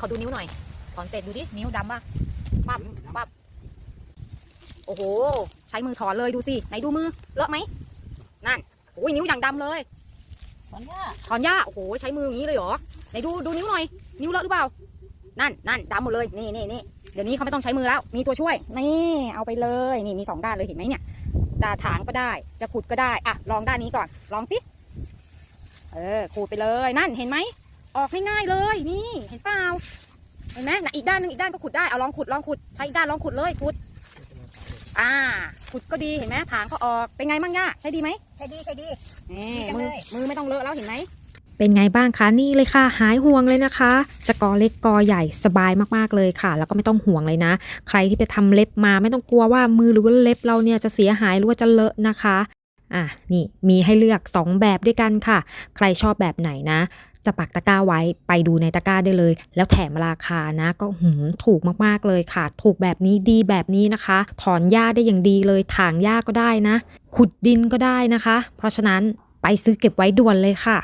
ขอดูนิ้วหน่อยถอนเสร็จดูดิ นิ้วดำป่ะปั๊บปั๊บโอ้โห ใช้มือถอนเลยดูสิ ไหนดูมือ เลอะไหม นั่นโอ้ยนิ้วอย่างดำเลยตอนเนี้ยถอนหญ้า โอ้โห ใช้มืออย่างนี้เลยเหรอ ไหนดูดูนิ้วหน่อย นิ้วเลอะหรือเปล่า นั่นนั่นดำหมดเลย นี่นี่นี่เดี๋ยวนี้เขาไม่ต้องใช้มือแล้ว มีตัวช่วย นี่ เอาไปเลย นี่มีสองด้านเลยเห็นไหมเนี่ยจะถางก็ได้ จะขุดก็ได้ อะ ลองด้านนี้ก่อน ลองสิ เออ ขูดไปเลย นั่น เห็นไหม ออกง่ายๆเลยนี่เห็นเปล่าเห็นไหมน่ะอีกด้านหนึงอีกด้านก็ขุดได้เอาลองขุดลองขุดใช้อีกด้านลองขุดเลยขุด อ่า ขุดก็ดีเห็นไหมถางก็ออกเป็นไงบ้างย่าใช้ดีไหมใช่ดีใช่ดีนี่ดีจังมือเลยมือไม่ต้องเลอะแล้วเห็นไหมเป็นไงบ้างคะนี่เลยค่ะ หายห่วงเลยนะคะ จะกอเล็กกอใหญ่สบายมากๆเลยค่ะ แล้วก็ไม่ต้องห่วงเลยนะ ใครที่ไปทำเล็บมาไม่ต้องกลัวว่ามือหรือว่าเล็บเราเนี่ยจะเสียหายหรือว่าจะเลอะนะคะอะนี่มีให้เลือก 2 แบบด้วยกันค่ะ ใครชอบแบบไหนนะ จะปักตะกร้าไว้ไปดูในตะกร้าได้เลย แล้วแถมราคานะ ก็หืมถูกมากๆเลยค่ะ ถูกแบบนี้ดีแบบนี้นะคะ ถอนหญ้าได้อย่างดีเลยถางหญ้าก็ได้นะ ขุดดินก็ได้นะคะ เพราะฉะนั้นไปซื้อเก็บไว้ด่วนเลยค่ะ